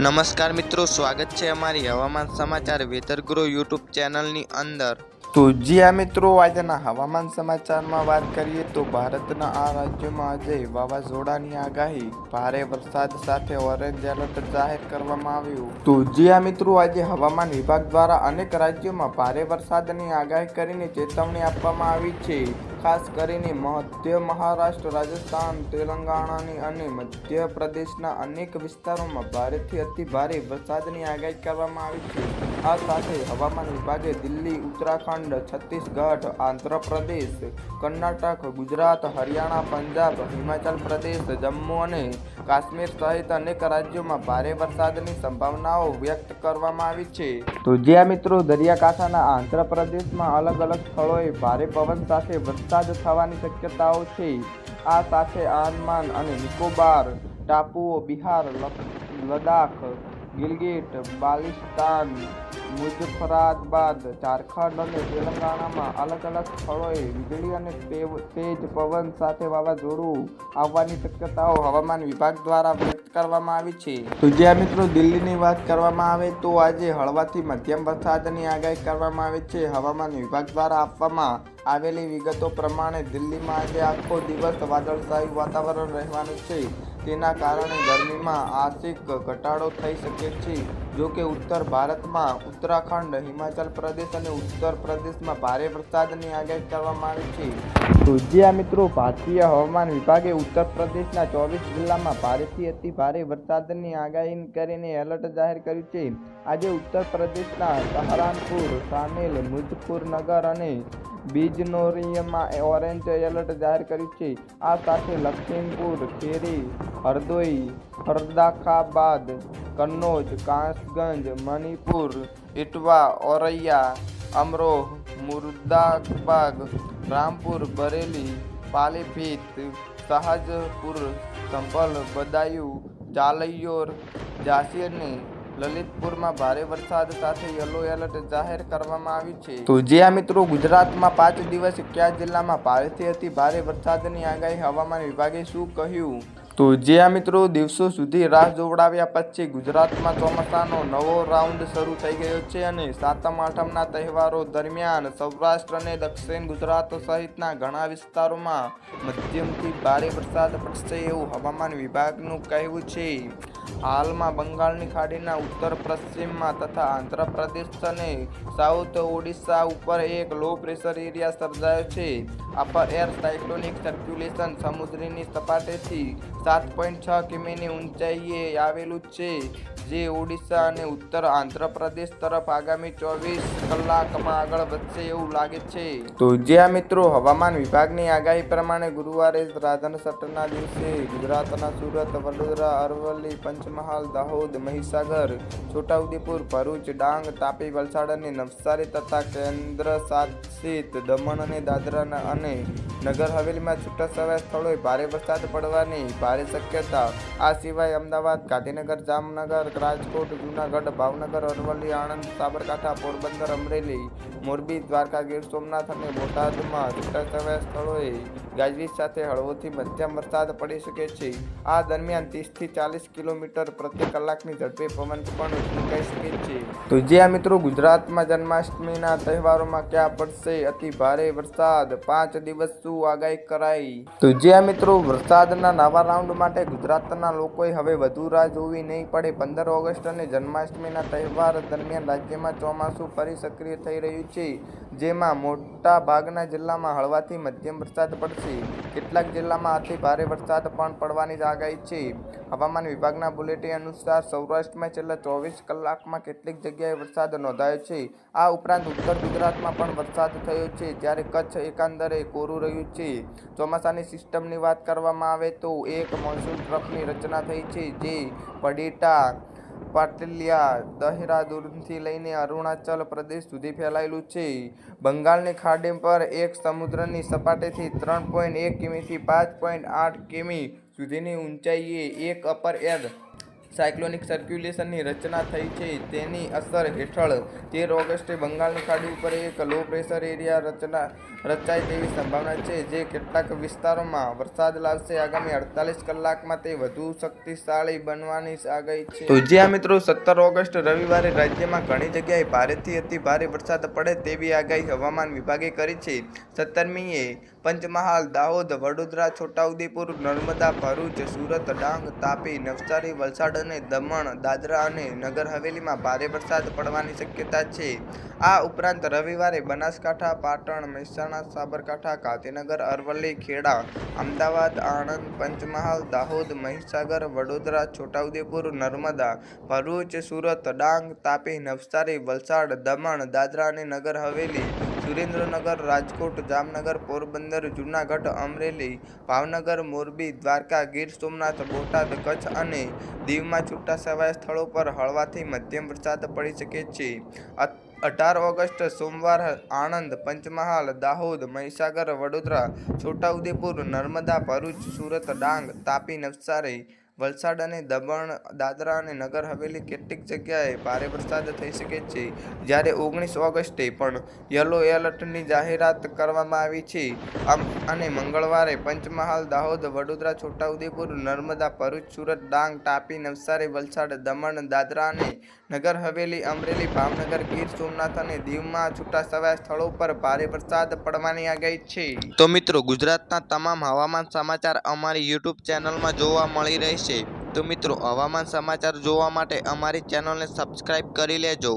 નમસ્કાર મિત્રો સ્વાગત છે અમારી હવામાન સમાચાર વેધરગ્રો યુટ્યુબ ચેનલની અંદર. તો જી મિત્રો, આજના હવામાન સમાચારમાં વાત કરીએ તો ભારતના આ રાજ્યોમાં આજે વાવાઝોડાની આગાહી. ભારે વરસાદ સાથે ઓરેન્જ એલર્ટ જાહેર કરવામાં આવ્યું. તો જી મિત્રો, આજે હવામાન વિભાગ દ્વારા અનેક રાજ્યોમાં ભારે વરસાદની આગાહી કરીને ચેતવણી આપવામાં આવી છે. ખાસ કરીને મધ્ય મહારાષ્ટ્ર, રાજસ્થાન, તેલંગાણાની અને મધ્ય પ્રદેશના અનેક વિસ્તારોમાં ભારેથી અતિ ભારે વરસાદની આગાહી કરવામાં આવી છે. આ સાથે હવામાન વિભાગે દિલ્હી, ઉત્તરાખંડ, છત્તીસગઢ, આંધ્રપ્રદેશ, કર્ણાટક, ગુજરાત, હરિયાણા, પંજાબ, હિમાચલ પ્રદેશ, જમ્મુ અને કાશ્મીર સહિત અનેક રાજ્યોમાં ભારે વરસાદની સંભાવનાઓ વ્યક્ત કરવામાં આવી છે. તો જ્યાં મિત્રો દરિયાકાંઠાના આંધ્રપ્રદેશમાં અલગ અલગ સ્થળોએ ભારે પવન સાથે વરસાદ થવાની શક્યતાઓ છે. આ સાથે આંદમાન અને નિકોબાર, ટાપુઓ, બિહાર લદ્દાખ ગિલગિટ, બાલિસ્તાન, મુઝફરાબાદ, ઝારખંડ અને તેલંગાણામાં અલગ અલગ સ્થળોએ વીજળી અને તેજ પવન સાથે વાવાઝોડું આવવાની શક્યતાઓ હવામાન વિભાગ દ્વારા વ્યક્ત કરવામાં આવી છે. તો મિત્રો દિલ્હીની વાત કરવામાં આવે તો આજે હળવાથી મધ્યમ વરસાદની આગાહી કરવામાં આવી છે. હવામાન વિભાગ દ્વારા આપવામાં આવેલી વિગતો પ્રમાણે દિલ્હીમાં આજે આખો દિવસ વાદળશાહી વાતાવરણ રહેવાનું છે. તેના કારણે ગરમીમાં આંશિક ઘટાડો થઈ શકે છે. જો કે ઉત્તર ભારતમાં ઉત્તરાખંડ, હિમાચલ પ્રદેશ અને ઉત્તર પ્રદેશમાં ભારે વરસાદની આગાહી કરવામાં આવી છે. તો મિત્રો ભારતીય હવામાન વિભાગે ઉત્તર પ્રદેશના ચોવીસ જિલ્લામાં ભારેથી અતિ ભારે વરસાદની આગાહી કરીને એલર્ટ જાહેર કર્યું છે. આજે ઉત્તર પ્રદેશના સહારનપુર, સામેલ મુઝફરનગર અને બિજનોરિયમાં ઓરેન્જ એલર્ટ જાહેર કર્યું છે. આ સાથે લખીમપુર, ખેરી, હરદોઈ ફરદાખાબાદ કન્નોજ, કાસગંજ, મણિપુર ઇટવા ઓરૈયા, અમરોહ મુર્દાબાગ રામપુર, બરેલી, પાલીભીત સહજપુર સંભલ, બદાયુ ચાલૈયોર ઝાંસી અને લલિતપુરમાં ભારે વરસાદ સાથે યલો એલર્ટ જાહેર કરવામાં આવ્યું છે. તો જે આ મિત્રો ગુજરાતમાં પાંચ દિવસ કયા જિલ્લામાં ભારેથી અતિ ભારે વરસાદની આગાહી હવામાન વિભાગે શું કહ્યું? તો જે આ મિત્રો દિવસો સુધી રાહ જોવડાવ્યા પછી ગુજરાતમાં ચોમાસાનો નવો રાઉન્ડ શરૂ થઈ ગયો છે અને સાતમ, આઠમના તહેવારો દરમિયાન સૌરાષ્ટ્ર અને દક્ષિણ ગુજરાત સહિતના ઘણા વિસ્તારોમાં મધ્યમથી ભારે વરસાદ પડશે એવું હવામાન વિભાગનું કહેવું છે. હાલમાં બંગાળની ખાડીના ઉત્તર, પશ્ચિમમાં તથા આંધ્રપ્રદેશ અને સાઉથ ઓડિશા ઉપર એક લો પ્રેશર એરિયા સર્જાયો છે. અપર એર સાયક્લોનિક સર્ક્યુલેશન સમુદ્રની સપાટીથી સાત પોઈન્ટ છ કિમીની ઊંચાઈએ આવેલું છે, જે ઓડિશા અને ઉત્તર આંધ્રપ્રદેશ તરફ આગામી ચોવીસ કલાકમાં આગળ વધશે એવું લાગે છે. તો જ્યાં મિત્રો, હવામાન વિભાગની આગાહી પ્રમાણે ગુરુવારે રાધન સટના દિવસે ગુજરાતના સુરત, વડોદરા, અરવલ્લી પંચમહાલ, દાહોદ, મહીસાગર, છોટાઉદેપુર, ભરૂચ, ડાંગ, તાપી, વલસાડ અને નવસારી તથા કેન્દ્ર શાસિત દમણ અને દાદરા અને નગર હવેલીમાં છૂટાછવાયા સ્થળોએ ભારે વરસાદ પડવાની ભારે શક્યતા. આ સિવાય અમદાવાદ, ગાંધીનગર, જામનગર, રાજકોટ, જૂનાગઢ, ભાવનગર, અરવલ્લી, આણંદ, સાબરકાંઠા, પોરબંદર, અમરેલી, મોરબી, દ્વારકા, ગીર સોમનાથ અને બોટાદમાં છૂટાછવાયા સ્થળોએ ગાજવીજ સાથે હળવોથી મધ્યમ વરસાદ પડી શકે છે. આ દરમિયાન ત્રીસથી ચાલીસ કિલોમીટર પ્રતિ કલાકની ઝડપે પવન પણ ફૂંકાઈ શકે છે. તો જે આ મિત્રો ગુજરાતમાં જન્માષ્ટમીના તહેવારોમાં ક્યાં પડશે? અતિ ભારે વરસાદ, પાંચ દિવસ શું આગાહી કરાઈ? તો જે આ મિત્રો વરસાદના નવા રાઉન્ડ માટે ગુજરાતના લોકોએ હવે વધુ રાહ જોવી નહીં પડે. પંદર ઓગસ્ટ અને જન્માષ્ટમીના તહેવાર દરમિયાન રાજ્યમાં ચોમાસું ફરી સક્રિય થઈ રહ્યું છે, જેમાં મોટા ભાગના જિલ્લામાં હળવાથી મધ્યમ વરસાદ પડશે. કેટલાક જિલ્લામાં અતિ ભારે વરસાદ પણ પડવાની આગાહી છે. હવામાન વિભાગના બુલેટિન અનુસાર સૌરાષ્ટ્રમાં છેલ્લા ચોવીસ કલાકમાં કેટલીક જગ્યાએ વરસાદ નોંધાયો છે. આ ઉપરાંત ઉત્તર ગુજરાતમાં પણ વરસાદ થયો છે. જ્યારે કચ્છ એકાંદરે કોરું રહ્યું છે. ચોમાસાની સિસ્ટમની વાત કરવામાં આવે તો એક મોન્સૂન ટ્રફની રચના થઈ છે, જે પડીટા, પાટલિયા, દહેરાદૂનથી લઈને અરુણાચલ પ્રદેશ સુધી ફેલાયેલું છે. બંગાળની ખાડી પર એક સમુદ્રની સપાટીથી ત્રણ પોઈન્ટ એક કિમીથી પાંચ પોઈન્ટ આઠ કિમી સુધીની ઊંચાઈએ એક અપર એર સાયક્લોનિક સર્ક્યુલેશનની રચના થઈ છે. તેની અસર હેઠળ તેર ઓગસ્ટે બંગાળની ખાડી ઉપર એક લો પ્રેશર એરિયા રચના રચાય તેવી સંભાવના છે, જે કેટલાક વિસ્તારોમાં વરસાદ લાવશે. આગામી અડતાલીસ કલાકમાં તે વધુ શક્તિશાળી બનવાની આગાહી છે. તો જ્યાં મિત્રો સત્તર ઓગસ્ટ રવિવારે રાજ્યમાં ઘણી જગ્યાએ ભારેથી અતિ ભારે વરસાદ પડે તેવી આગાહી હવામાન વિભાગે કરી છે. સત્તરમીએ પંચમહાલ, દાહોદ, વડોદરા, છોટાઉદેપુર, નર્મદા, ભરૂચ, સુરત, ડાંગ, તાપી, નવસારી, વલસાડ અને દમણ, દાદરા અને નગર હવેલીમાં ભારે વરસાદ પડવાની શક્યતા છે. આ ઉપરાંત રવિવારે બનાસકાંઠા, પાટણ, મહેસાણા, સાબરકાંઠા, ગાંધીનગર, અરવલ્લી, ખેડા, અમદાવાદ, આણંદ, પંચમહાલ, દાહોદ, મહીસાગર, વડોદરા, છોટાઉદેપુર, નર્મદા, ભરૂચ, સુરત, ડાંગ, તાપી, નવસારી, વલસાડ, દમણ, દાદરા અને નગર હવેલી સુરેન્દ્રનગર, રાજકોટ, જામનગર, પોરબંદર, જૂનાગઢ, અમરેલી, ભાવનગર, મોરબી, દ્વારકા, ગીર સોમનાથ, બોટાદ, કચ્છ અને દીવમાં છૂટાછવાયા સ્થળો પર હળવાથી મધ્યમ વરસાદ પડી શકે છે. અઢાર ઓગસ્ટ, સોમવાર, આણંદ, પંચમહાલ, દાહોદ, મહીસાગર, વડોદરા, છોટાઉદેપુર, નર્મદા, ભરૂચ, સુરત, ડાંગ, તાપી, નવસારી વલસાડ અને દમણ, દાદરા અને નગર હવેલી કેટલીક જગ્યાએ ભારે વરસાદ થઈ શકે છે. જ્યારે ઓગણીસ ઓગસ્ટે પણ યલો એલર્ટની જાહેરાત કરવામાં આવી છે. આમ, અને મંગળવારે પંચમહાલ, દાહોદ, વડોદરા, છોટાઉદેપુર, નર્મદા, ભરૂચ, સુરત, ડાંગ, તાપી, નવસારી, વલસાડ, દમણ, દાદરા અને નગર હવેલી, અમરેલી, ભાવનગર, ગીર, સોમનાથ અને દીવમાં છૂટાછવાયા સ્થળો પર ભારે વરસાદ પડવાની આગાહી છે. તો મિત્રો, ગુજરાતના તમામ હવામાન સમાચાર અમારી યુટ્યુબ ચેનલમાં જોવા મળી રહેશે. તો મિત્રો હવામાન સમાચાર જોવા માટે અમારી ચેનલને સબસ્ક્રાઈબ કરી લેજો.